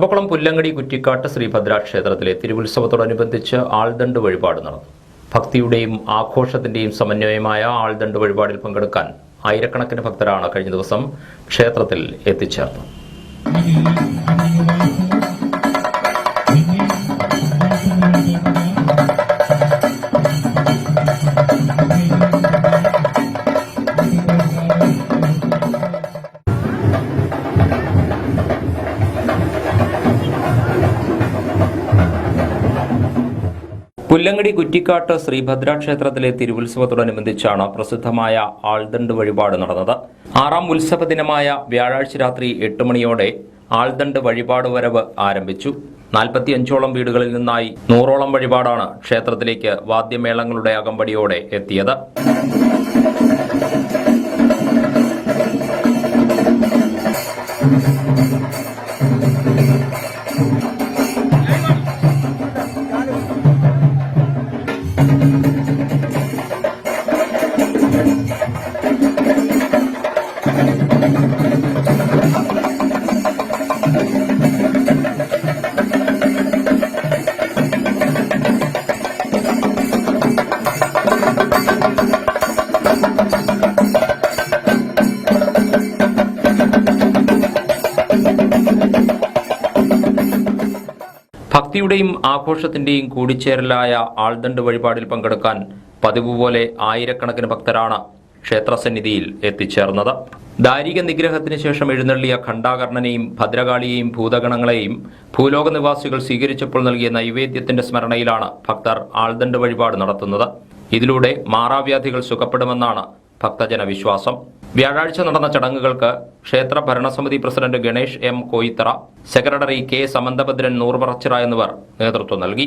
ചമ്പക്കുളം പുല്ലങ്ങടി കുറ്റിക്കാട്ട് ശ്രീഭദ്ര ക്ഷേത്രത്തിലെ തിരുവുത്സവത്തോടനുബന്ധിച്ച് ആൾദണ്ട് വഴിപാട് നടന്നു. ഭക്തിയുടെയും ആഘോഷത്തിന്റെയും സമന്വയമായ ആൾദണ്ട് വഴിപാടിൽ പങ്കെടുക്കാൻ ആയിരക്കണക്കിന് ഭക്തരാണ് കഴിഞ്ഞ ദിവസം ക്ഷേത്രത്തിൽ എത്തിച്ചേർന്നത്. പുല്ലങ്ങടി കുറ്റിക്കാട്ട് ശ്രീഭദ്ര ക്ഷേത്രത്തിലെ തിരുവുത്സവത്തോടനുബന്ധിച്ചാണ് പ്രസിദ്ധമായ ആൾദണ്ട് വഴിപാട് നടന്നത്. ആറാം ഉത്സവ ദിനമായ വ്യാഴാഴ്ച രാത്രി എട്ട് മണിയോടെ ആൾദണ്ട് വഴിപാട് വരവ് ആരംഭിച്ചു. നാൽപ്പത്തിയഞ്ചോളം വീടുകളിൽ നിന്നായി നൂറോളം വഴിപാടാണ് ക്ഷേത്രത്തിലേക്ക് വാദ്യമേളങ്ങളുടെ അകമ്പടിയോടെ എത്തിയത്. ഭക്തിയുടെയും ആഘോഷത്തിന്റെയും കൂടിച്ചേരലായ ആൾദണ്ട് വഴിപാടിൽ പങ്കെടുക്കാൻ പതിവ് പോലെ ആയിരക്കണക്കിന് ഭക്തരാണ് ക്ഷേത്രസന്നിധിയിൽ എത്തിച്ചേർന്നത്. ദാരിക നിഗ്രഹത്തിന് ശേഷം എഴുന്നള്ളിയ ഖണ്ഡാകർണനെയും ഭദ്രകാളിയെയും ഭൂതഗണങ്ങളെയും ഭൂലോക നിവാസികൾ സ്വീകരിച്ചപ്പോൾ നൽകിയ നൈവേദ്യത്തിന്റെ സ്മരണയിലാണ് ഭക്തർ ആൾദണ്ഡ് വഴിപാട് നടത്തുന്നത്. ഇതിലൂടെ മാറാവ്യാധികൾ സുഖപ്പെടുമെന്നാണ് ഭക്തജന വിശ്വാസം വ്യാഴാഴ്ച നടന്ന ചടങ്ങുകൾക്ക് ക്ഷേത്ര ഭരണസമിതി president Ganesh M Koyithara secretary K Samanthabhadran നൂർവറച്ചിറ എന്നിവർ നേതൃത്വം നൽകി.